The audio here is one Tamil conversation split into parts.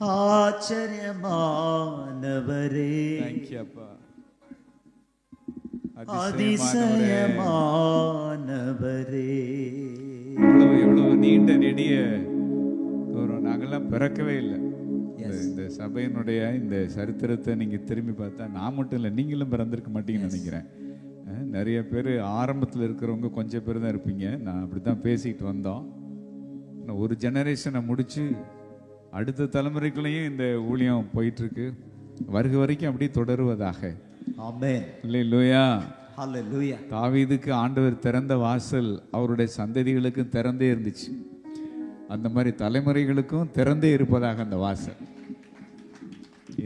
ஆச்சரியமானவரே. தேங்க்யூ அப்பா. அதிசயமானவரே. எவ்வளவு எவ்வளவு நீண்ட நெடிய ஒரு நாங்கெல்லாம் பிறக்கவே இல்லை. இந்த- சபையினுடைய இந்த சரித்திரத்தை நீங்க திரும்பி பார்த்தா நான் மட்டும் இல்லை நீங்களும் பிறந்திருக்க மாட்டீங்கன்னு நினைக்கிறேன். நிறைய பேர் ஆரம்பத்தில் இருக்கிறவங்க கொஞ்சம் பேர் தான் இருப்பீங்க. நான் அப்படி தான் பேசிக்கிட்டு வந்தோம் ஒரு ஜெனரேஷனை முடிச்சு அடுத்த தலைமுறைக்குள்ளேயும் இந்த ஊழியம் போயிட்டு இருக்கு வருக வரைக்கும் அப்படியே தொடருவதாக. இல்லையா தாவீதுக்கு ஆண்டவர் திறந்த வாசல் அவருடைய சந்ததிகளுக்கும் திறந்தே இருந்துச்சு. அந்த மாதிரி தலைமுறைகளுக்கும் திறந்தே இருப்பதாக அந்த வாசல்.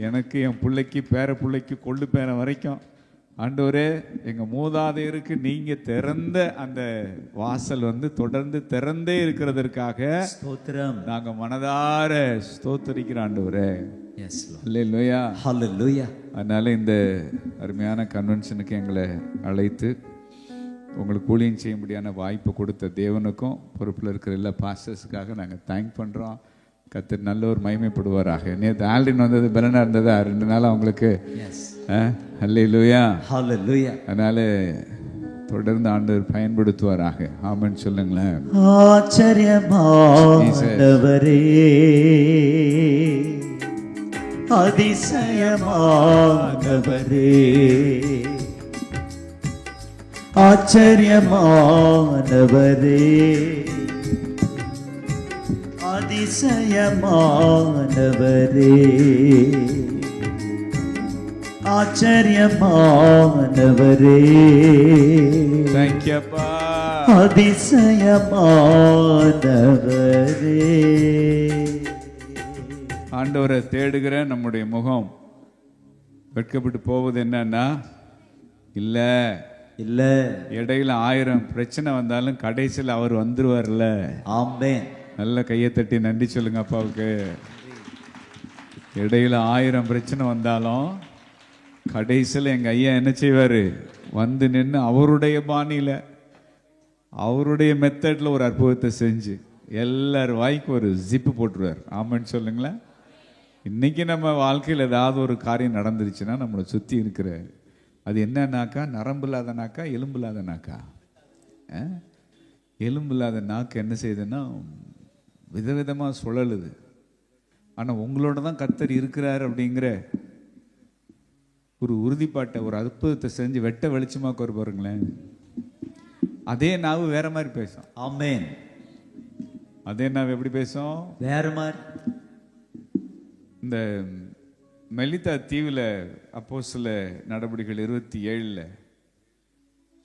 எனக்கு என் பிள்ளைக்கு பேர பிள்ளைக்கு கொள்ளு பேர வரைக்கும் ஆண்டவரே எங்க மூதாதையருக்கு நீங்க திறந்த அந்த வாசல் வந்து தொடர்ந்து திறந்தே இருக்கிறதற்காக ஸ்தோத்திரம். நாங்க மனதார ஸ்தோத்தரிக்கிற ஆண்டவரே. அதனால இந்த அருமையான கன்வென்ஷனுக்கு எங்களை அழைத்து உங்களுக்கு ஊழியம் செய்யும்படியான வாய்ப்பு கொடுத்த தேவனுக்கும் பொறுப்பில் இருக்கிற எல்லா பாஸ்டர்ஸுக்காக நாங்கள் தேங்க் பண்ணுறோம் கத்தர் நல்ல ஒரு மகிமைப்படுவாராக நேற்று ஆல்ரின் வந்தது பலனாக இருந்ததா ரெண்டு நாள் அவங்களுக்கு. அல்ல இல்லையா ஹalleluya அதனால தொடர்ந்து ஆண்டவர் பயன்படுத்துவாராக. ஆமென்னு சொல்லுங்களேன். ஆச்சரியமானவரே. அதிசயமானவரே. ஆச்சரியமானவரே. அதிசயமானவரே ஆச்சரியமானவரே. அதிசயமானவரே. ஆண்டவரை தேடுகிற நம்முடைய முகம் வெட்கப்பட்டு போவது என்னன்னா இல்லை. இல்ல. இடையில ஆயிரம் பிரச்சனை வந்தாலும் கடைசியில் அவர் வந்துருவார்ல. ஆமென். நல்ல கையை தட்டி நன்றி சொல்லுங்க அப்பாவுக்கு. இடையில ஆயிரம் பிரச்சனை வந்தாலும் கடைசியில் எங்கள் ஐயா என்ன செய்வார்? வந்து நின்று அவருடைய பாணியில் அவருடைய மெத்தடில் ஒரு அற்புதத்தை செஞ்சு எல்லார் வாய்க்கு ஒரு ஜிப்பு போட்டுருவார். ஆமான்னு சொல்லுங்களேன். இன்றைக்கி நம்ம வாழ்க்கையில் ஏதாவது ஒரு காரியம் நடந்துருச்சுன்னா நம்மளை சுற்றி இருக்கிற அது என்னன்னாக்கா? நரம்பு இல்லாத நாக்கா எலும்பு இல்லாத நாக்கா ஆ? எலும்பு இல்லாத நாக்கு என்ன செய்யுதுன்னா விதவிதமாக சுழலுது. ஆனால் உங்களோட தான் கத்தர் இருக்கிறார் அப்படிங்கிற ஒரு உறுதிப்பாட்டை ஒரு அற்புதத்தை செஞ்சு வெட்ட வெளிச்சமாக்க ஒரு பாருங்களேன். அதே நாவு வேற மாதிரி பேசும். ஆமென். அதே நாவு எப்படி பேசும்? வேற மாதிரி. இந்த மெலிதா தீவில் அப்போ சில நடவடிக்கைகள் இருபத்தி ஏழில்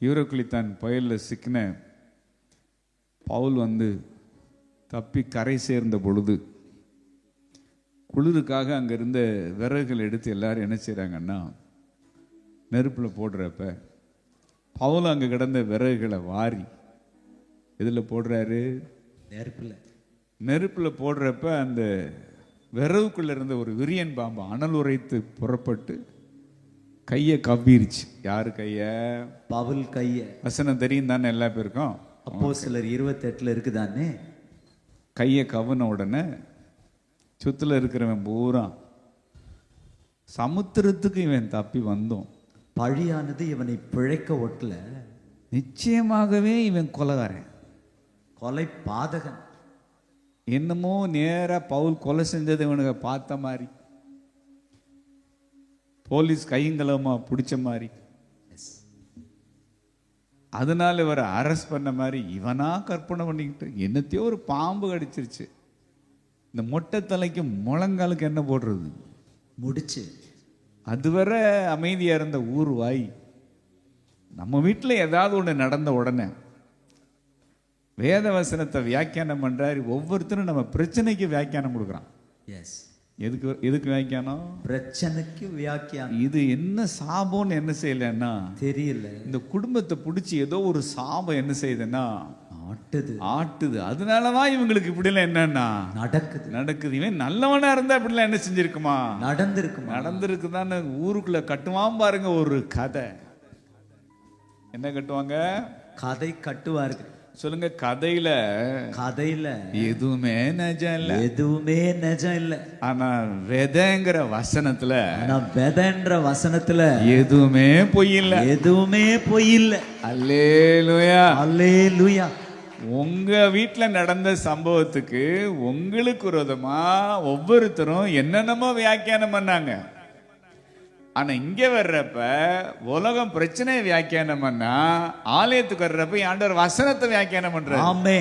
யூரோக்குளித்தான் புயலில் சிக்கின பவுல் வந்து தப்பி கரை சேர்ந்த பொழுது குளிருக்காக அங்கே இருந்த விறகுகள் எடுத்து எல்லாரும் என்ன செய்கிறாங்கன்னா நெருப்பில் போடுறப்ப பவுல் அங்கே கிடந்த விறகுகளை வாரி இதில் போடுறாரு? நெருப்புல. நெருப்பில் போடுறப்ப அந்த விரவுக்குள்ள இருந்த ஒரு விரியன் பாம்பு அனல் உரைத்து புறப்பட்டு கையை கவ்விருச்சு. யாரு கைய? பவுல் கைய. வசனம் தெரியும் தானே எல்லா பேருக்கும்? அப்போ சிலர் இருபத்தெட்டுல இருக்குதானே? கையை கவுன உடனே சுத்துல இருக்கிறவன் பூரா சமுத்திரத்துக்கு இவன் தப்பி வந்தோம். பழியானது இவனை பிழைக்க ஒட்டல. நிச்சயமாகவே இவன் கொலகாரன். கொலை பாதகன். என்னமோ நேரா பவுல் கொலை செஞ்சது இவனுக்கு பார்த்த மாதிரி. போலீஸ் கையங்களமா பிடிச்ச மாதிரி. அதனால இவரை அரெஸ்ட் பண்ண மாதிரி இவனா கற்பனை பண்ணிக்கிட்டு என்னத்தையோ ஒரு பாம்பு கடிச்சிருச்சு. இந்த மொட்டை தலைக்கு முழங்காலுக்கு என்ன போடுறது? முடிச்சு. அதுவரை அமைதியா இருந்த ஊர் வாய். நம்ம வீட்டில் ஏதாவது ஒன்று நடந்த உடனே வேத வசனத்தை வியாக்கியானம் பண்றாரு. ஒவ்வொருத்தரும் நம்ம பிரச்சனைக்கு வியாக்கியானம் கொடுக்குறான். எஸ் எதுக்கு எதுக்கு வியாக்கியானம்? பிரச்சனைக்கு வியாக்கியானம். இது என்ன சாபம்னு என்ன செய்யலைன்னா தெரியல. இந்த குடும்பத்தை பிடிச்சி ஏதோ ஒரு சாபம் என்ன செய்யுதுன்னா ஆட்டுது. ஆட்டுது. அதனாலதான் இவங்களுக்கு இப்படிலாம் என்னன்னா நடக்குது. நடக்குது. இவன் நல்லவனா இருந்தா இப்படிலாம் என்ன செஞ்சிருக்குமா? நடந்திருக்குமா? நடந்திருக்குதான்னு ஊருக்குள்ள கட்டுவான் பாருங்க ஒரு கதை. என்ன கட்டுவாங்க? கதை கட்டுவார்கள். சொல்லுங்க கதையில கதையில எதுவுமே நிஜம் இல்ல. எதுவுமே நிஜம் இல்ல. ஆனா விதைங்கிற வசனத்துல ஆனா விதைன்ற வசனத்துல எதுவுமே பொய் இல்ல. எதுவுமே பொய் இல்ல. அல்லேலூயா. அல்லேலூயா. உங்க வீட்ல நடந்த சம்பவத்துக்கு உங்களுக்கு விரோதமா ஒவ்வொருத்தரும் என்னென்னமோ வியாக்கியானம் பண்ணாங்க. ஆனா இங்க வர்றப்ப உலகம் பிரச்சனையை வியாக்கியானம் பண்ணா ஆலயத்துக்கு வர்றப்ப ஆண்டவர் வசனத்தை வியாக்கியானம் பண்றாரு. ஆமே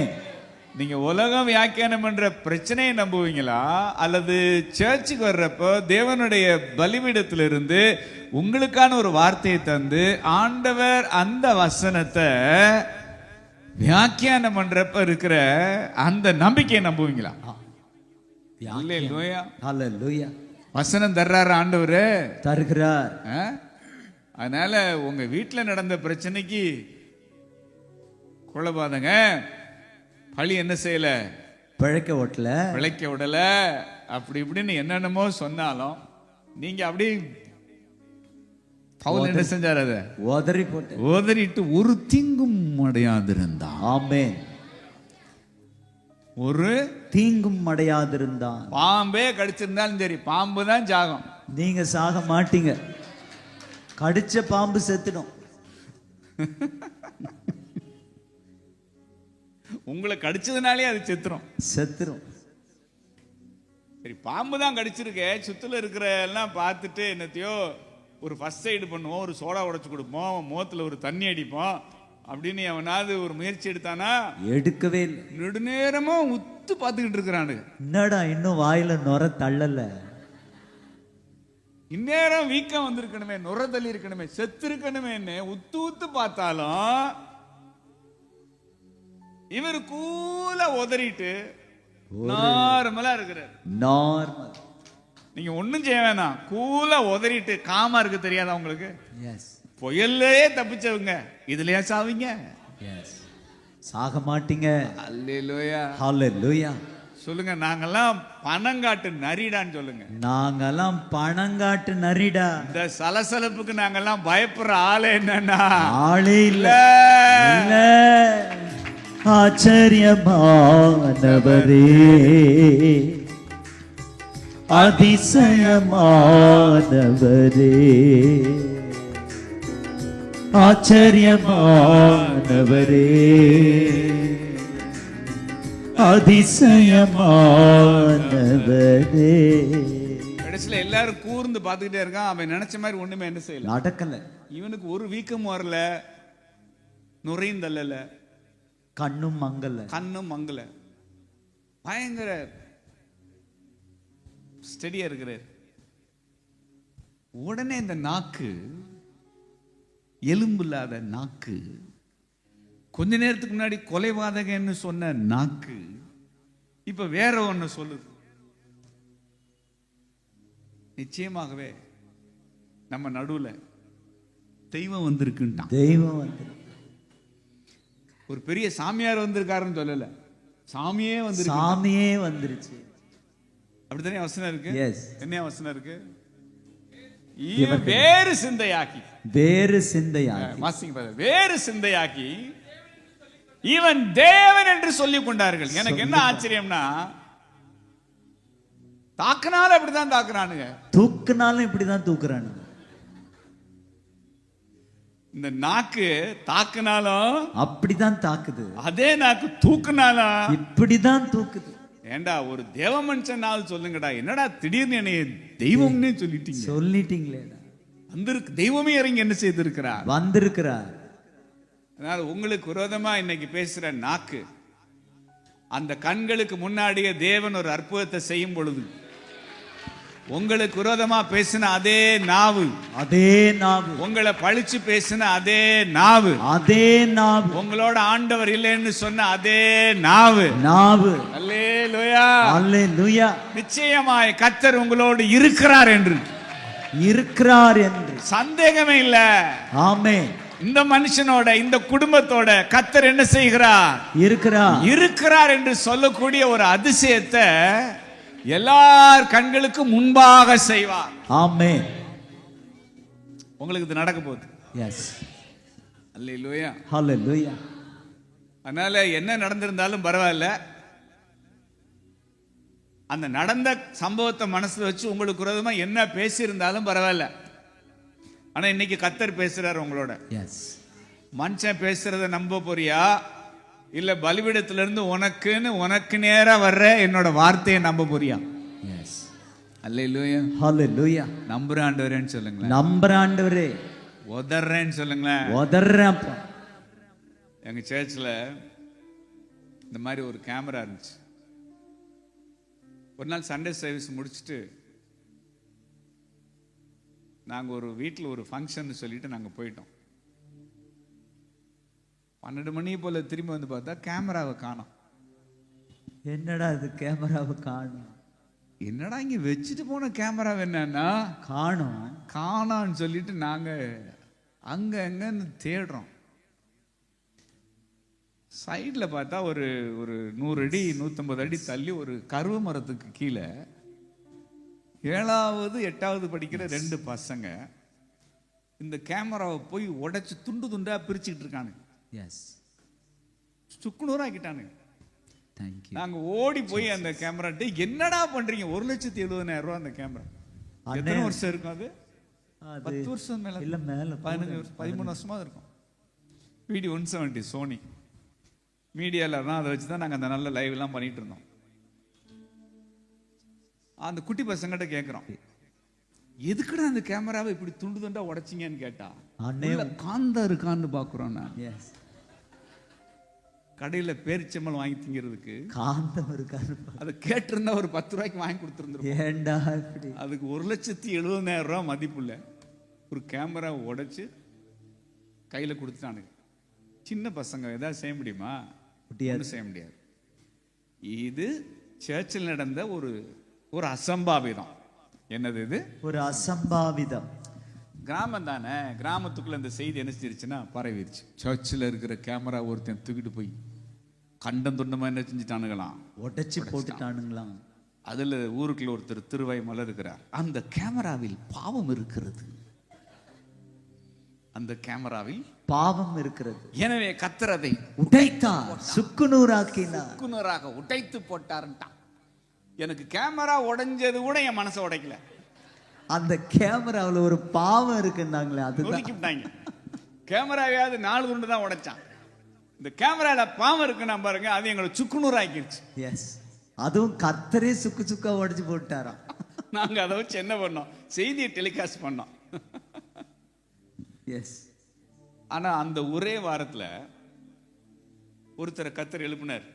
நீங்க உலகம் வியாக்கியானம் பண்ற பிரச்சனையை நம்புவீங்களா? அல்லது சர்ச்சுக்கு வர்றப்போ தேவனுடைய பலிபீடத்திலிருந்து உங்களுக்கான ஒரு வார்த்தையை தந்து ஆண்டவர் அந்த வசனத்தை வியாக்கியானம் பண்றப்ப இருக்கிற அந்த நம்பிக்கையை நம்புவீங்களா? இல்லையா அல்லேலூயா. வசனம் தர்றாரு ஆண்டவரு. தருகிறார்? அதனால உங்க வீட்டுல நடந்த பிரச்சனைக்கு கொள்ளபாதங்க பழி என்ன செய்யல? பிழைக்க ஓட்டல. பிழைக்க விடல. அப்படி இப்படின்னு என்னென்னமோ சொன்னாலும் நீங்க அப்படி பவுல் என்ன செஞ்சார் அத? உதறி போட்டு. ஓதறிட்டு ஒரு தீங்கும் அடையாதிருந்தான். ஆமென். ஒரு தீங்கும் அடையாதிருந்தான். பாம்பே கடிச்சிருந்தாலும் சரி பாம்பு தான் ஜாகம் நீங்க சாக மாட்டீங்க. கடிச்ச பாம்பு செத்துடும். உங்களை கடிச்சதுனாலே அது செத்துரும். செத்துரும். சரி பாம்பு தான் கடிச்சிருக்க சுத்துல இருக்கிற எல்லாம் பார்த்துட்டு என்னத்தையோ ஒரு ஃபர்ஸ்ட் எய்டு பண்ணுவோம் ஒரு சோடா உடைச்சு கொடுப்போம் முகத்துல ஒரு தண்ணி அடிப்போம் அப்படின்னு எவனாவது ஒரு முயற்சி எடுத்தானா எடுக்கவே இல்லை. நெடுநேரமும் உத்து பார்த்துக்கிட்டு இருக்கிறானுங்க என்னடா இன்னும் வாயில நுர தள்ளல? இந்நேரம் வீக்கம் வந்திருக்கணுமே நுர தள்ளி இருக்கணுமே செத்து இருக்கணுமே உத்து உத்து பார்த்தாலும் இவர் கூல உதறிட்டு நார்மலா இருக்கிறார். நார்மல். நீங்க ஒண்ணும் செய்ய வேணாம். கூலா உதறிட்டு காமா இருக்கு தெரியாதா உங்களுக்கு? எஸ் புயல்லையே தப்பிச்சவங்க. இதுலயா சாவீங்க? சாக மாட்டீங்க. அல்லேலூயா. ஹalleluya. சொல்லுங்க நாங்கெல்லாம் பணங்காட்டு நரிடான்னு சொல்லுங்க. நாங்கெல்லாம் பணங்காட்டு நரிடா. இந்த சலசலப்புக்கு நாங்கெல்லாம் பயப்படுற ஆளே என்னன்னா? ஆளே. இல்ல. ஆச்சரியமானவரே. அதிசயமானவரே. ஆச்சரியமானவரே. அதிசயமானவரே. கடைசியில எல்லாரும் கூர்ந்து பார்த்துக்கிட்டே இருக்கான். அவன் நினைச்ச மாதிரி ஒண்ணுமே என்ன செய்யல. நடக்கல. இவனுக்கு ஒரு வீக்கம் வரல. நுரையும் தள்ளல. கண்ணும் மங்கல. கண்ணும் மங்கல. பயங்கர ஸ்டெடியா இருக்கிறார். உடனே இந்த நாக்கு எலும்பு இல்லாத நாக்கு. கொஞ்ச நேரத்துக்கு முன்னாடி கொலைவாதகன்னு சொன்ன நாக்கு. இப்ப வேற ஒண்ணு சொல்லுது. நிச்சயமாகவே நம்ம நடுவுல தெய்வம் வந்திருக்குன்ட்டான் தெய்வம் வந்து ஒரு பெரிய சாமியார் வந்திருக்காருன்னு சொல்லல. சாமியே வந்து சாமியே வந்துருச்சு. அப்படித்தானே வசனம் இருக்கு? என்ன வசனம் இருக்கு? சிந்தையாக்கி வேறு சிந்தையா வாசிங்க பாருங்க. வேறு சிந்தையாக்கி இவன் தேவன் என்று சொல்லிக் கொண்டார்கள் எனக்கு என்ன ஆச்சரியம்னா தாக்குனாலும் அப்படிதான் தாக்குறானுங்க தூக்குனாலும் இப்படிதான் தூக்குறானுங்க இந்த நாக்கு தாக்குனாலும் அப்படிதான் தாக்குது அதே நாக்கு தூக்குனாலும் இப்படிதான் தூக்குது ஏண்டா ஒரு தேவ மனுஷன் நாள் சொல்லுங்கடா என்னடா திடீர்னு என்னைய தெய்வம்னே சொல்லிட்டீங்க. சொல்லிட்டீங்களேடா வந்திருக்கு தெய்வமே இறங்கி என்ன செய்திருக்கிறார்? வந்திருக்கிறார். அதனால உங்களுக்கு விரோதமா இன்னைக்கு பேசுற நாக்கு அந்த கண்களுக்கு முன்னாடியே தேவன் ஒரு அற்புதத்தை செய்யும் பொழுது உங்களுக்கு விரோதமா பேசின அதே நாவு. அதே நாவு. உங்களை பழிச்சு பேசின அதே நாவு. அதே நாவு. உங்களோட ஆண்டவர் இல்லைன்னு சொன்ன அதே நாவு. நாவு. அல்லேலூயா. அல்லேலூயா. நிச்சயமாய் கத்தர் உங்களோடு இருக்கிறார் என்று. இருக்கிறார் என்று. சந்தேகமே இல்ல. ஆமே இந்த மனுஷனோட இந்த குடும்பத்தோட கத்தர் என்ன செய்கிறார்? இருக்கிறார். இருக்கிறார் என்று சொல்லக்கூடிய ஒரு அதிசயத்தை எல்லார் கண்களுக்கும் முன்பாக செய்வார். ஆமே உங்களுக்கு இது நடக்க போகுது. எஸ் அல்லேலூயா. ஹalleluya அதனால என்ன நடந்திருந்தாலும் பரவாயில்ல. அந்த நடந்த சம்பவத்தை மனசுல வச்சு உங்களுக்கு விரோதமா என்ன பேசியிருந்தாலும் பரவாயில்ல. ஆனா இன்னைக்கு கத்தர் பேசுறாரு உங்களோட. எஸ் மனுஷன் பேசுறத நம்ப போறியா? இல்ல பலிபீடத்துல இருந்து உனக்குன்னு உனக்கு நேரா வர்ற என்னோட வார்த்தையை நம்ப போறியா? எஸ் அல்ல இல்லையா ஹalleluya. நம்புற ஆண்டவரேன்னு சொல்லுங்களேன். நம்புற ஆண்டவரே. உதறேன்னு சொல்லுங்களேன். உதறப்பா எங்க சர்ச்சில் இந்த மாதிரி ஒரு கேமரா இருந்துச்சு. ஒரு நாள் சண்டே சர்வீஸ் முடிச்சுட்டு நாங்கள் ஒரு வீட்டில் ஒரு ஃபங்க்ஷன் சொல்லிட்டு நாங்கள் போயிட்டோம். பன்னெண்டு மணி போல திரும்பி வந்து பார்த்தா கேமராவை காணோம். என்னடா இது கேமராவை காணும்? என்னடா இங்கே வச்சுட்டு போன கேமரா என்னன்னா? காணும். காணான்னு சொல்லிட்டு நாங்கள் அங்கே அங்கன்னு தேடுறோம். சைடில் பார்த்தா ஒரு ஒரு நூறு அடி நூற்றம்பது அடி தள்ளி ஒரு கருவ மரத்துக்கு கீழே ஏழாவது எட்டாவது படிக்கிற ரெண்டு பசங்க இந்த கேமராவை போய் உடைச்சு துண்டு துண்டா பிரிச்சுக்கிட்டு இருக்கானுங்க. எஸ் சுக்குநூறாக்கிட்டானுங்க. தேங்க்யூ நாங்க ஓடி போய் அந்த கேமரா என்னடா பண்றீங்க? ஒரு லட்சத்தி எழுபதாயிரம் ரூபாய் அந்த கேமரா. எத்தனை வருஷம் இருக்கும் அது? பத்து வருஷம் மேல இல்ல மேல பதினஞ்சு வருஷம் பதிமூணு வருஷமா இருக்கும். வீடியோ ஒன் செவன்டி சோனி மீடியால தான் அதை வச்சு தான் நாங்கள் அந்த நல்ல லைவ் எல்லாம் பண்ணிட்டு இருந்தோம். அந்த குட்டி பசங்கிட்ட கேட்குறோம் எதுக்குடா அந்த கேமராவை இப்படி துண்டு துண்டா உடைச்சிங்கன்னு கேட்டா காந்தா இருக்கான்னு பாக்குறோம் நான் எஸ் கடையில பேரிச்சம்பளம் வாங்கி திங்கிறதுக்கு காந்தம் இருக்காரு அதை கேட்டிருந்தா ஒரு பத்து ரூபாய்க்கு வாங்கி கொடுத்துருந்துருப்போம். ஏண்டா இப்படி? அதுக்கு ஒரு லட்சத்தி எழுபதாயிரம் ரூபாய் மதிப்புள்ள ஒரு கேமரா உடைச்சு கையில கொடுத்துட்டானுங்க சின்ன பசங்க ஏதாவது செய்ய முடியுமா? முடியாது. செய்ய முடியாது. இது சர்ச்சில் நடந்த ஒரு ஒரு அசம்பாவிதம். என்னது இது? ஒரு அசம்பாவிதம். கிராமம் தானே கிராமத்துக்குள்ள இந்த செய்தி என்ன செஞ்சிருச்சுன்னா பரவிருச்சு. சர்ச்சில் இருக்கிற கேமரா ஒருத்தன் தூக்கிட்டு போய் கண்டம் துண்டமா என்ன செஞ்சுட்டானுங்களாம்? உடைச்சு போட்டுட்டானுங்களாம் அதுல ஊருக்குள்ள ஒருத்தர் திருவாய் மலர் இருக்கிறார். அந்த கேமராவில் பாவம் இருக்கிறது. அந்த கேமராவில் பாவம் இருக்கிறது. எனவே கத்திரதை உடைத்தார். சுக்குநூறாக்கினார். குனராக உடைத்து போட்டாருன்ட்டான். எனக்கு கேமரா உடைஞ்சது கூட என் மனசை உடைக்கல. அந்த கேமராவுல ஒரு பாவம் இருக்குன்னாங்களே அதுதான். நொறுக்கி விட்டாங்க கேமராவையாவது நாலு துண்டு தான் உடைச்சான். இந்த கேமரால பாவம் இருக்குன்னா பாருங்க அது எங்களை சுக்குநூறு ஆக்கிருச்சு எஸ் அதுவும் கர்த்தரே சுக்கு சுக்கா உடைச்சு போட்டாராம். நாங்க அதை வச்சு என்ன பண்ணோம்? செய்தியை டெலிகாஸ்ட் பண்ணோம். எஸ் ஆனா அந்த ஒரே வாரத்துல ஒருத்தரை கத்தர் எழுப்பினார்.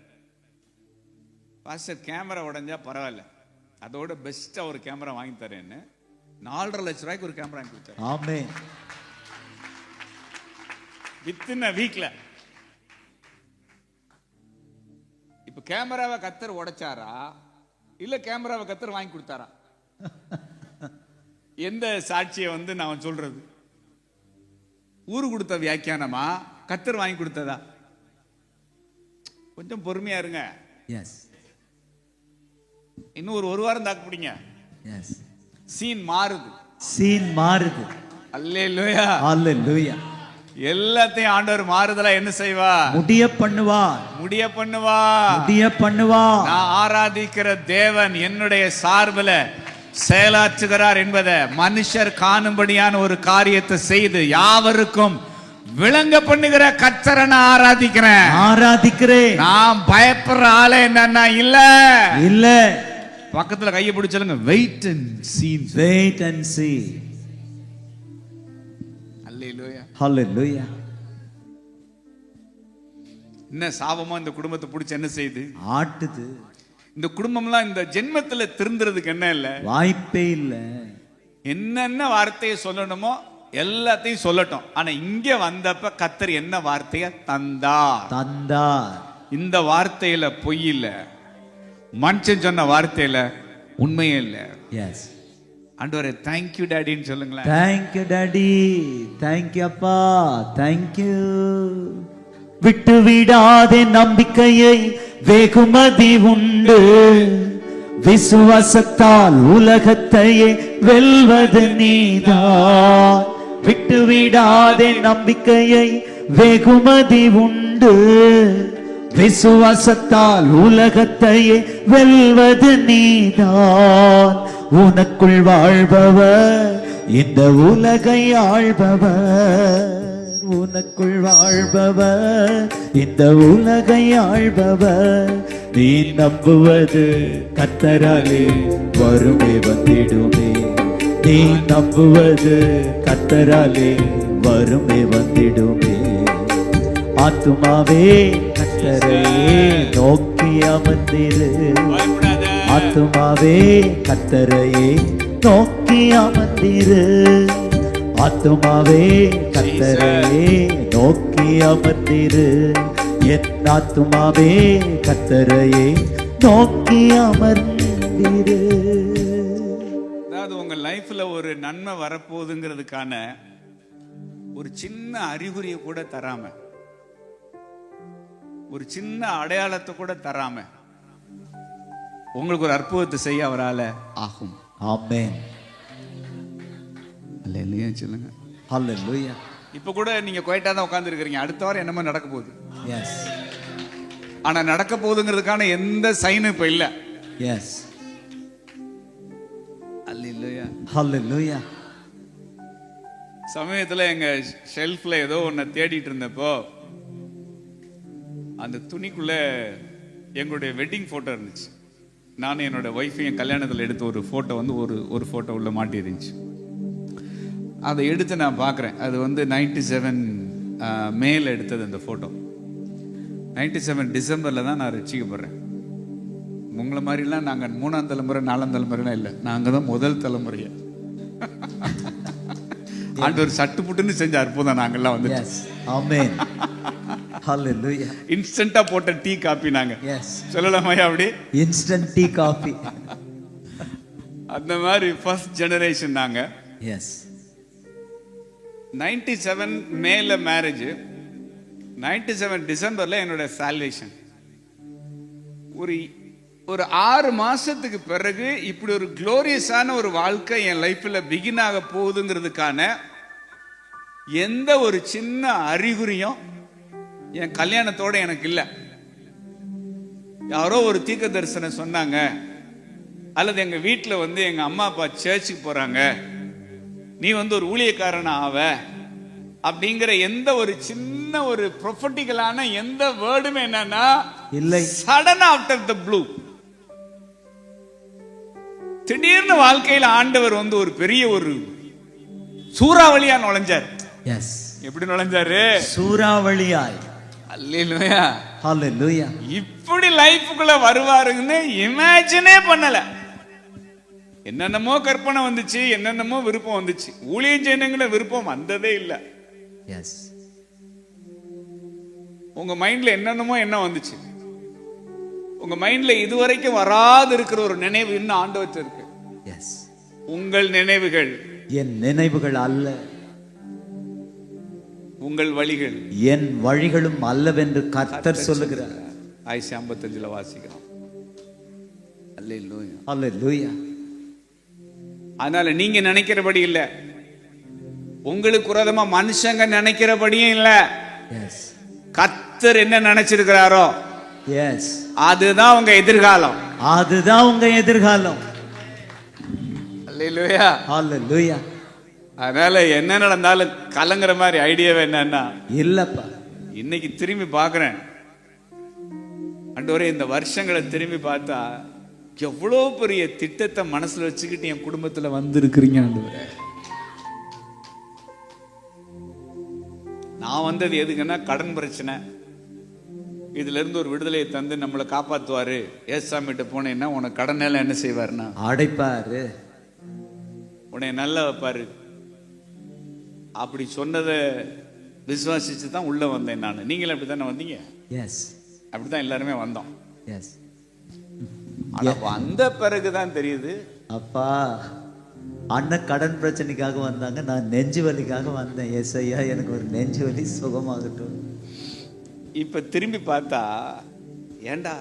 பாஸ்டர் கேமரா உடைஞ்சா பரவாயில்ல. அதோட பெஸ்டா ஒரு கேமரா வாங்கி தரேன்னு. நாலரை லட்ச ரூபாய்க்கு ஒரு கேமரா வாங்கி கொடுத்தாரு. ஆமே வித்தின் வீக்ல. இப்ப கேமராவை கத்தர் உடைச்சாரா? இல்ல கேமராவை கத்தர் வாங்கி கொடுத்தாரா? எந்த சாட்சியை வந்து நான் சொல்றது? ஊரு கொடுத்த வியாக்கியானமா? கத்தர் வாங்கி கொடுத்ததா? கொஞ்சம் பொறுமையா இருங்க. எஸ் இன்னும் ஒரு ஒரு வாரம் தாக்கு பிடிங்க. எஸ் சீன் மாறுது. சீன் மாறுது. அல்லே லோயா அல்லேலூயா. எல்லாத்தையும் ஆண்டவர் மாறுதலா என்ன செய்வா? முடிய பண்ணுவா. முடிய பண்ணுவா. முடிய பண்ணுவா. நான் ஆராதிக்கிற தேவன் என்னுடைய சார்பில் செயலாற்றுகிறார் என்பதை மனுஷர் காணும்படியான ஒரு காரியத்தை செய்து யாவருக்கும் விளங்க பண்ணுகிற கத்தரை நான் ஆராதிக்கிறேன். ஆராதிக்கிறேன். நான் பயப்படுற ஆளே என்னன்னா இல்ல. இல்ல. பக்கத்துல கையை பிடிச்சலுங்க wait and scene wait and see. Hallelujah. hallelujah என்ன சாபமா இந்த குடும்பத்தை பிடிச்ச என்ன செய்யுது ஆட்டுது. இந்த குடும்பம்லாம் இந்த ஜென்மத்துல திருந்துறதுக்கு என்ன இல்ல? வாய்ப்பே இல்ல. என்னென்ன வார்த்தையை சொல்லணுமோ எல்லாத்தையும் சொல்லட்டும். ஆனா இங்க வந்தப்ப கத்தர் என்ன வார்த்தைய? தந்தார். தந்தார். இந்த வார்த்தையில பொய் இல்ல. மனுஷன் சொன்ன வார்த்தையில உண்மையே இல்ல. எஸ் ஆண்டவரே தேங்க்யூ டேடின்னு சொல்லுங்களேன். Thank you daddy thank you அப்பா. தேங்க்யூ விட்டு விடாதே நம்பிக்கையை வெகுமதி உண்டு. விசுவாசத்தால் உலகத்தையே வெல்வது நீதான் விட்டு விடாதே நம்பிக்கையை வெகுமதி உண்டு. விசுவாசத்தால் உலகத்தையே வெல்வது நீதான். உனக்குள் வாழ்பவர் இந்த உலகை ஆழ்பவர் உனக்குள் வாழ்பவர் இந்த உலகை ஆழ்பவர் நீ நம்புவது கத்தராலே வறுமை வந்திடுமே. நீ நம்புவது கத்தராலே வறுமை வந்திடுமே. ஆத்துமாவே கத்தரையே நோக்கி அமர்ந்திரு. ஆத்துமாவே கத்தரையே நோக்கி அமர்ந்திரு. ஆத்துமாவே கத்தரையே நோக்கி அமர்ந்திரு. என் ஆத்துமாவே கத்தரையே நோக்கி அமர்ந்திரு. அதாவது உங்க லைஃப்ல ஒரு நன்மை வரப்போகுதுங்கிறதுக்கான ஒரு சின்ன அறிகுறியை கூட தராம ஒரு சின்ன அடையாளத்தை கூட தராம உங்களுக்கு ஒரு அற்புதத்தை செய்ய அவரால ஆகும். ஆமென். அல்ல இல்லையா சொல்லுங்க. ஹalleluya இப்ப கூட நீங்க குவைட்டா தான் உட்கார்ந்து இருக்கிறீங்க அடுத்த வாரம் என்னமோ நடக்க போகுது. எஸ் ஆனா நடக்க போகுதுங்கிறதுக்கான எந்த சைனும் இப்ப இல்ல. எஸ் அல்ல இல்லையா ஹalleluya சமயத்துல எங்க ஷெல்ஃப்ல ஏதோ ஒன்ன தேடிட்டு இருந்தப்போ அந்த துணிக்குள்ள எங்களுடைய வெட்டிங் போட்டோ இருந்துச்சு. நானும் என்னோட ஒய்ஃபையும் கல்யாணத்தில் எடுத்த ஒரு ஃபோட்டோ வந்து ஒரு ஒரு ஃபோட்டோ உள்ள மாட்டி இருந்துச்சு அதை எடுத்து நான் பார்க்குறேன். அது வந்து நைன்டி செவன் மேல எடுத்தது அந்த ஃபோட்டோ நைன்டி செவன் டிசம்பரில் தான் நான் ரசிக்கப்படுறேன். உங்களை மாதிரிலாம் நாங்கள் மூணாம் தலைமுறை நாலாம் தலைமுறைலாம் இல்லை. நாங்கள் தான் முதல் தலைமுறையை. ஆண்டவர் சட்டு புட்டுன்னு செஞ்ச அற்புதம் நாங்கெல்லாம் வந்து ஆமென் ஹalleluya இன்ஸ்டன்டா போட்ட டீ காப்பி நாங்க. எஸ் சொல்லலாமையா அப்படி? இன்ஸ்டன்ட் டீ காஃபி அந்த மாதிரி ஃபர்ஸ்ட் ஜெனரேஷன் நாங்க. எஸ் நைன்டி செவன் மேல மேரேஜ் நைன்டி செவன் டிசம்பர்ல என்னோட சால்வேஷன் ஒரு ஒரு ஆறு மாசத்துக்கு பிறகு இப்படி ஒரு குளோரியஸான ஒரு வாழ்க்கை என் லைஃப்ல பிகின் ஆக போகுதுங்கிறதுக்கான எந்த ஒரு சின்ன அறிகுறியும் என் கல்யாணத்தோட எனக்கு இல்லை. யாரோ ஒரு தீர்க்க தரிசனம் சொன்னாங்க அல்லது எங்க வீட்டில் வந்து எங்க அம்மா அப்பா சர்ச்சுக்கு போறாங்க நீ வந்து ஒரு ஊழியக்காரனா ஆவ அப்படிங்கிற எந்த ஒரு சின்ன ஒரு ப்ரொஃபட்டிக்கலான எந்த வேர்டுமே என்னன்னா இல்லை. சடன் ஆஃப்டர் த ப்ளூ திடீர்னு வாழ்க்கையில ஆண்டவர் வந்து ஒரு பெரிய ஒரு சூறாவளியா நுழைஞ்சார். எஸ் எப்படி நுழைஞ்சாரு? சூறாவளியாய். இப்படி லைஃபுக்குள்ள வருவாருன்னு இமேஜினே பண்ணல. என்னென்னமோ கற்பனை வந்துச்சு என்னென்னமோ விருப்பம் வந்துச்சு. ஊழியம் செய்யணுங்கிற விருப்பம் வந்ததே இல்ல. எஸ் உங்க மைண்ட்ல என்னென்னமோ என்ன வந்துச்சு? உங்க மைண்ட்ல இதுவரைக்கும் வராது இருக்கிற ஒரு நினைவு இன்னும் ஆண்டு வச்சிருக்கு எஸ் உங்கள் நினைவுகள். என் நினைவுகள் அல்ல. உங்கள் வழிகள். என் வழிகளும் அல்லவென்று கர்த்தர் சொல்லுகிறார். ஆயிரத்தி ஐம்பத்தஞ்சுல வாசிக்கிறோம். அல்லேலூயா. ஹalleluya அதனால நீங்க நினைக்கிறபடி இல்ல. உங்களுக்கு விரோதமா மனுஷங்க நினைக்கிறபடியும் இல்ல. எஸ் கத்தர் என்ன நினைச்சிருக்கிறாரோ எஸ் அதுதான் உங்க எதிர்காலம். அதுதான் உங்க எதிர்காலம். அல்லேலூயா. ஹalleluya அதனால என்ன நடந்தாலும் கலங்குற மாதிரி ஐடியாவே என்னன்னா இல்லப்பா. இன்னைக்கு திரும்பி பார்க்கிறேன். அண்டவரே இந்த வருஷங்களை திரும்பி பார்த்தா எவ்வளோ பெரிய திட்டத்தை மனசுல வச்சுக்கிட்டு என் குடும்பத்துல வந்திருக்கிறீங்க ஆண்டவரே. நான் வந்தது எதுக்குன்னா கடன் பிரச்சனை. இதுல இருந்து ஒரு விடுதலையை தந்து நம்மளை காப்பாத்துவாரு. ஏசாமிட்ட போனேன்னா உனக்கு கடன் எல்லாம் என்ன செய்வாருன்னா? அடைப்பாரு. உன்னை நல்லா வைப்பாரு. அப்படி சொன்னதை விசுவாசிச்சு தான் உள்ள வந்தேன் நான். நீங்களும் அப்படி தானே வந்தீங்க? எஸ் அப்படிதான் எல்லாருமே வந்தோம். எஸ் ஆனா வந்த பிறகுதான் தெரியுது. அப்பா அண்ணன் கடன் பிரச்சனைக்காக வந்தாங்க நான் நெஞ்சு வலிக்காக வந்தேன். எஸ் ஐயா எனக்கு ஒரு நெஞ்சு வலி சுகமாகட்டும். இப்ப திரும்பி பார்த்தா ஏண்டா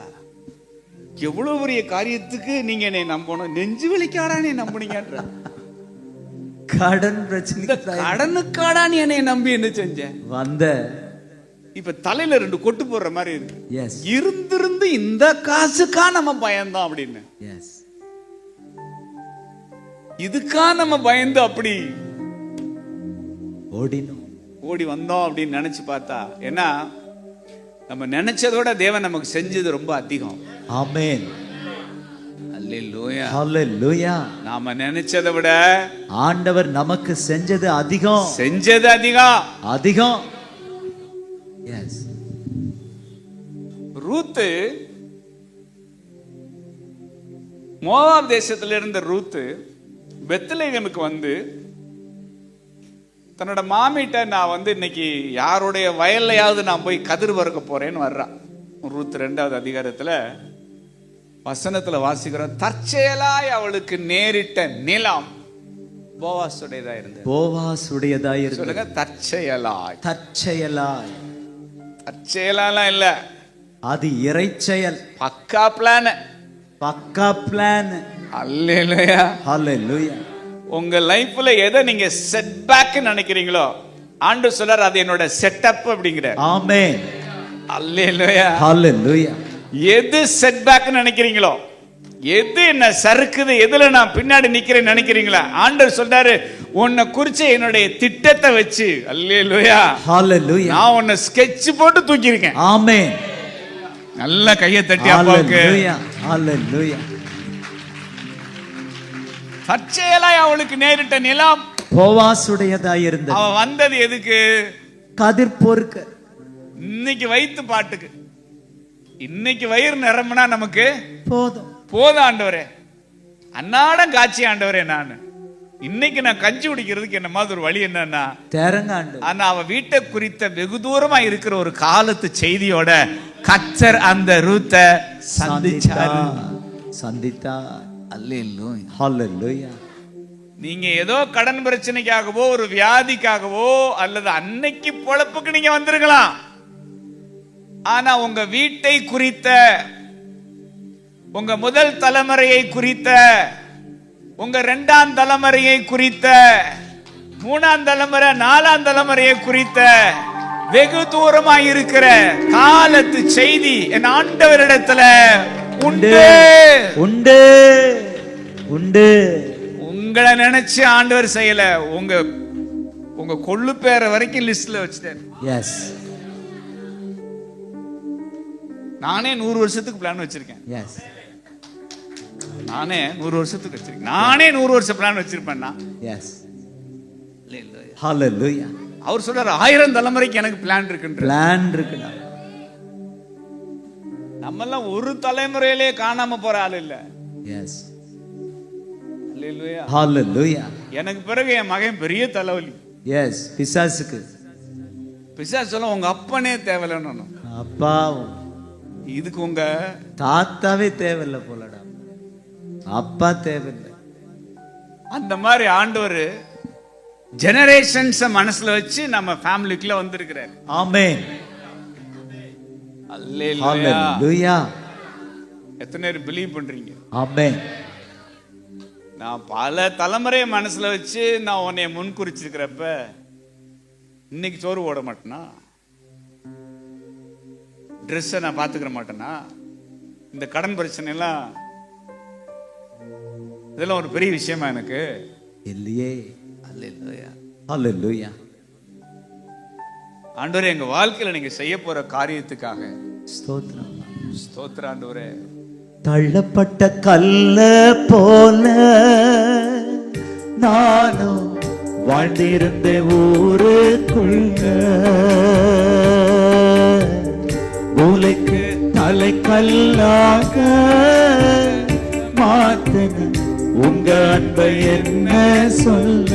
எவ்வளவு பெரிய காரியத்துக்கு நீங்க என்னை நம்பணும்? நெஞ்சு வலிக்காடா நீ நம்புனீங்கன்ற. கடன் இந்த பிரச்சனைக்கு தான் கடனுக்காடா நீ என்னை நம்பி என்ன செஞ்ச? வந்த. இப்ப தலையில ரெண்டு கொட்டு போடுற மாதிரி இருக்கு. எஸ் இருந்திருந்து இந்த காசுக்கா நம்ம பயந்தோம் அப்படின்னு. எஸ் இதுக்கா நம்ம பயந்து அப்படி ஓடினோம். ஓடி வந்தோம் அப்படின்னு நினைச்சு பார்த்தா ஏன்னா நம்ம நினைச்சதோட தேவன் நமக்கு செஞ்சது ரொம்ப அதிகம். ஆமென். நாம நினைச்சதை விட ஆண்டவர் நமக்கு செஞ்சது அதிகம். செஞ்சது அதிகம். அதிகம். ரூத்து மோவாப் தேசத்துல இருந்த ரூத்து பெத்லேகமுக்கு வந்து தன்னோட மாமிட்ட நான் வந்து இன்னைக்கு யாருடைய வயல்லையாவது நான் போய் கதிர் வறுக்க போறேன்னு வர்றான் ரூத் ரெண்டாவது அதிகாரத்துல வசனத்துல வாசிக்கிறோம் தற்செயலாய் அவளுக்கு நேரிட்ட நிலம் போவாசுடையதா இருந்தது. போவாஸ் உடையதாய் இருந்தது. சொல்லுங்க தற்செயலாய். தற்செயலாய். தற்செயலாலாம் இல்ல. அது இறைச்செயல். பக்கா பிளான். பக்கா பிளான். அல்லேலூயா. ஹalleluya உங்க லைஃப்ல எதை நீங்க செட் பேக் நினைக்கிறீங்களோ ஆண்டு சொல்றார் அது என்னோட செட்டப் அப்படிங்கிற ஆமென். அல்லேலூயா. ஹalleluya எது செட் பேக் நினைக்கிறீங்களோ? எது என்ன சறுக்குது? எதுல நான் பின்னாடி நிக்கிறேன் நினைக்கிறீங்களா? ஆண்டவர் சொல்றாரு உன்னை குறிச்ச என்னுடைய திட்டத்தை வச்சு. அல்லேலூயா. ஹalleluya. நான் உன்னை ஸ்கெட்ச் போட்டு தூக்கியிருக்கேன். ஆமென். நல்ல கையை தட்டி அப்பாவுக்கு. ஹalleluya. தற்செயலாய் அவளுக்கு நேரிட்ட நிலம். போவாஸ் உடையதாய் இருந்தது. அவ வந்தது எதுக்கு? கதிர் பொறுக்க இன்னைக்கு வயித்து பாட்டுக்கு. இன்னைக்கு வயிறு நிரம்பினா நமக்கு போதும். போதும் ஆண்டவரே. அன்னாடம் காட்சி ஆண்டவரே நான். இன்னைக்கு நான் கஞ்சி குடிக்கிறதுக்கு என்ன மாதிரி ஒரு வழி என்னன்னா தேரங்காண்டு ஆனா அவ வீட்டை குறித்த வெகு தூரமா இருக்கிற ஒரு காலத்து செய்தியோட கச்சர் அந்த ரூத்தை சந்திச்சாரு. சந்தித்தா. அல்லேலூயா. ஹalleluya. நீங்க ஏதோ கடன் பிரச்சனைக்காகவோ ஒரு வியாதிக்காகவோ அல்லது அன்னைக்கு பொழப்புக்கு நீங்க வந்திருக்கலாம். ஆனா உங்க வீட்டை குறித்த உங்க முதல் தலைமுறையை குறித்த உங்க இரண்டாம் தலைமுறையை குறித்த மூணாம் தலைமுறை நாலாம் தலைமுறையை குறித்த வெகு தூரமாய் இருக்கிற காலத்து செய்தி என் ஆண்டவரிடத்துல உண்டு. உண்டு. உண்டு. உங்களை நினைச்சு ஆண்டவர் செய்யல. உங்க உங்க கொள்ளு பேர வரைக்கும் லிஸ்ட்ல வச்சுட்டாரு எஸ் நானே நூறு வருஷத்துக்கு பிளான் வச்சிருக்கேன். எஸ் நானே நூறு வருஷத்துக்கு வச்சிருக்கேன். நானே நூறு வருஷம் பிளான் வச்சிருப்பேன்னா. எஸ் ஹalleluya அவர் சொல்றாரு ஆயிரம் தலைமுறைக்கு எனக்கு பிளான் இருக்குன்ற பிளான் இருக்குடா. நம்ம எல்லாம் ஒரு தலைமுறையிலே காணாம போற ஆள் இல்ல. எஸ் அல்லேலூயா. ஹalleluya எனக்கு பிறகு என் மகன் பெரிய தலைவலி. எஸ் பிசாசுக்கு. பிசா சொல்ல உங்க அப்பனே தேவையில்லைன்னு அப்பா இதுக்கு உங்க தாத்தாவே தேவையில்லை போலடா. அப்பா தேவையில்லை. அந்த மாதிரி ஆண்டவர் ஜெனரேஷன்ஸ் மனசுல வச்சு நம்ம ஃபேமிலிக்குள்ள வந்திருக்கிறார். ஹalleluya. எத்தனை பேர் பிலீவ் பண்றீங்க? ஆமென். நான் பல தலைமுறையை மனசுல வச்சு நான் உன்னை முன் குறிச்சிருக்கிறப்ப இன்னைக்கு சோறு ஓட மாட்டேனா? ட்ரெஸ்ஸை நான் பார்த்துக்கிற மாட்டேனா இந்த கடன் பிரச்சனை எல்லாம் இதெல்லாம் ஒரு பெரிய விஷயமா எனக்கு. இல்லையே. அல்லேலூயா. ஹalleluya ஆண்டவரே எங்க வாழ்க்கையில நீங்க செய்ய போற காரியத்துக்காக. ஸ்தோத்திரம். ஸ்தோத்திர ஆண்டவரே. தள்ளப்பட்ட கல்ல போல நானும் வாழ்ந்திருந்த ஊருக்குள்ள. தலை கல்லாக மாத்தன. உங்க அன்பை என்ன சொல்ல?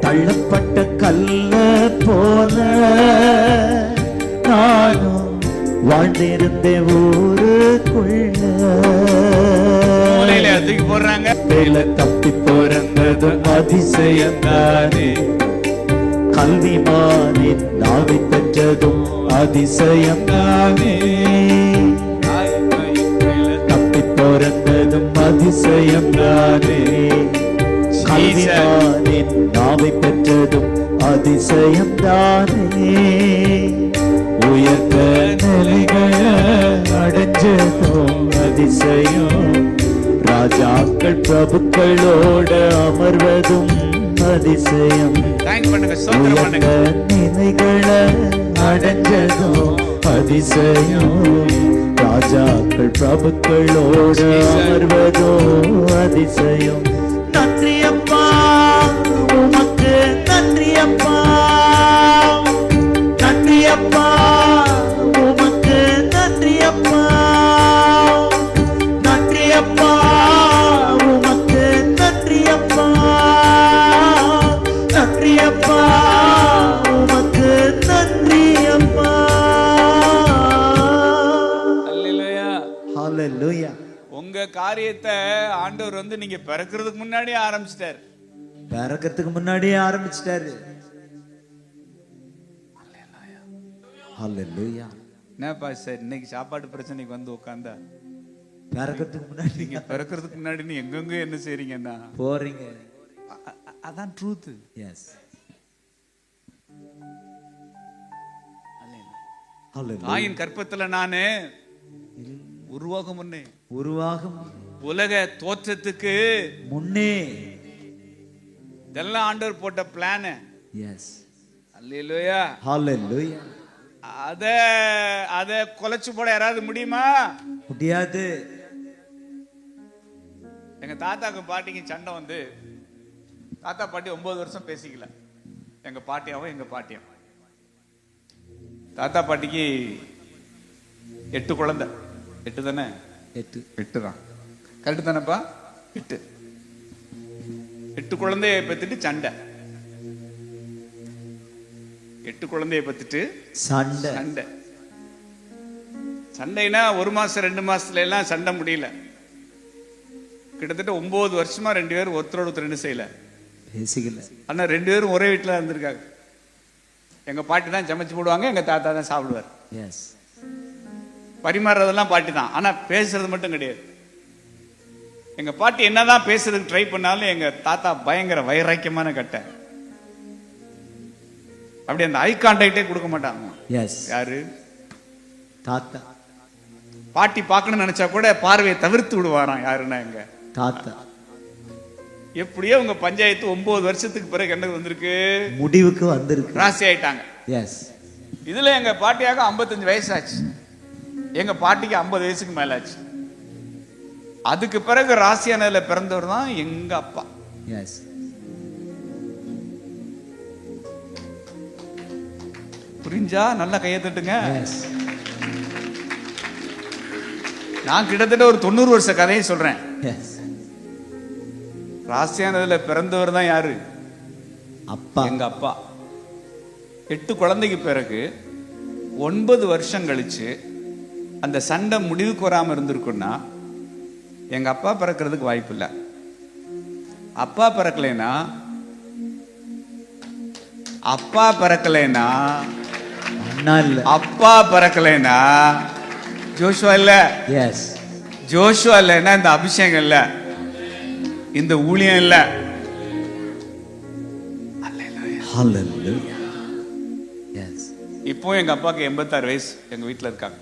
தள்ளப்பட்ட கல்ல போல நானும் வாழ்ந்திருந்தேன் ஊருக்குள்ள. தூக்கி போடுறாங்க. தப்பி பிறந்ததும் அதிசயம்தானே கல்விமானின் நாவை பெற்றதும் அதிசயம்தானே தப்பி பிறந்ததும் அதிசயம்தானே கல்விமானின் நாவை பெற்றதும் அதிசயம் அதிசயம் தானே. உயர்ந்த நிலைகளை அடைஞ்சதும் அதிசயம். ராஜாக்கள் பிரபுக்களோட அமர்வதும் அதிசயம். உயர்ந்த நிலைகளை அடைஞ்சதும் அதிசயம். ராஜாக்கள் பிரபுக்களோட அமர்வதோ அதிசயம். நன்றி அப்பா உமக்கு நன்றி அப்பா பிறக்கிறதுக்கு முன்னாடியே ஆரம்பிச்சிட்டாரு. பிறக்கிறதுக்கு முன்னாடியே ஆரம்பிச்சிட்டாரு. ஹalleluya என்னப்பா சார் இன்னைக்கு சாப்பாடு பிரச்சனைக்கு வந்து உட்காந்தா பிறக்கிறதுக்கு முன்னாடி. நீங்க பிறக்கிறதுக்கு முன்னாடி நீ எங்கெங்க என்ன செய்றீங்கன்னா? போறீங்க. அதான் ட்ரூத் எஸ் தாயின் கற்பத்துல நானு உருவாகும் முன்னே. உருவாகும் உலக தோற்றத்துக்கு முன்னே. இதெல்லாம் ஆண்டவர் போட்ட பிளான் எஸ் அல்லேலூயா. ஹalleluya. அத அத குலைச்சு போட யாராவது முடியுமா? முடியாது. எங்க தாத்தாக்கும் பாட்டிக்கும் சண்டை வந்து தாத்தா பாட்டி ஒன்பது வருஷம் பேசிக்கல. எங்க பாட்டியாவும் எங்க பாட்டியும் தாத்தா பாட்டிக்கு எட்டு குழந்தை. எட்டு தானே? எட்டு. எட்டு தான் கரெக்டு தானேப்பா எட்டு. எட்டு குழந்தைய பெத்துட்டு சண்டை. எட்டு குழந்தைய பெத்துட்டு சண்டை. சண்டை. சண்டைனா ஒரு மாசம் ரெண்டு மாசத்துல எல்லாம் சண்டை முடியல. கிட்டத்தட்ட ஒன்பது வருஷமா ரெண்டு பேரும் ஒருத்தரோட ஒருத்தர் ரெண்டு செய்யல. பேசிக்கல. ஆனா ரெண்டு பேரும் ஒரே வீட்டுல இருந்திருக்காங்க. எங்க பாட்டி தான் சமைச்சு போடுவாங்க எங்க தாத்தா தான் சாப்பிடுவார். பரிமாறுறதெல்லாம் பாட்டி தான். ஆனா பேசுறது மட்டும் கிடையாது. எங்க பாட்டி என்னதான் பேசுறதுக்கு ட்ரை பண்ணாலும் எங்க தாத்தா பயங்கர வைராக்கியமான கட்டை. அப்படி அந்த ஐ கான்டாக்டே கொடுக்க மாட்டாங்க. எஸ் யாரு? தாத்தா. பாட்டி பார்க்கணும்னு நினைச்சா கூட பார்வையை தவிர்த்து விடுவாராம் யாருன்னா எங்க தாத்தா. எப்படியோ உங்க பஞ்சாயத்து ஒன்பது வருஷத்துக்கு பிறகு என்ன வந்திருக்கு? முடிவுக்கு வந்திருக்கு. ராசி ஆயிட்டாங்க. எஸ் இதுல எங்க பாட்டியாக 55 வயசாச்சு. எங்க பாட்டிக்கு 50 வயசுக்கு மேலாச்சு. அதுக்கு பிறகு ராசியானதுல பிறந்தவர் தான் எங்க அப்பா. எஸ் புரிஞ்சா? நல்லா கையை தட்டுங்க. நான் கிட்டத்தட்ட ஒரு தொண்ணூறு வருஷ கதையை சொல்றேன். ராசியானதுல பிறந்தவர் தான் யாரு? அப்பா. எங்க அப்பா. எட்டு குழந்தைக்கு பிறகு ஒன்பது வருஷம் கழிச்சு அந்த சண்டை முடிவுக்கு வராம இருந்திருக்குன்னா எங்க அப்பா பிறக்கிறதுக்கு வாய்ப்பு இல்லை அப்பா பிறக்கலைன்னா அப்பா பிறக்கலைன்னா அப்பா பிறக்கலைன்னா ஜோஷுவா இல்ல. எஸ் ஜோஷுவா இல்லைன்னா இந்த அபிஷேகம் இல்ல. இந்த ஊழியம் இல்ல. இப்போ எங்க அப்பாவுக்கு எண்பத்தாறு வயசு எங்க வீட்டுல இருக்காங்க.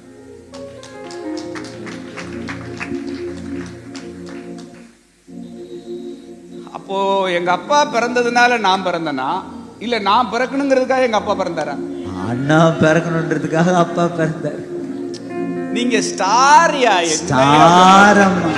அப்போ எங்க அப்பா பிறந்ததுனால நான் பிறந்தனா? இல்ல நான் பிறக்கணுங்கிறதுக்காக எங்க அப்பா பிறந்தாரா? அண்ணா பிறக்கணுன்றதுக்காக அப்பா பிறந்தார். நீங்க ஸ்டாரியா ஸ்டாரம்மா.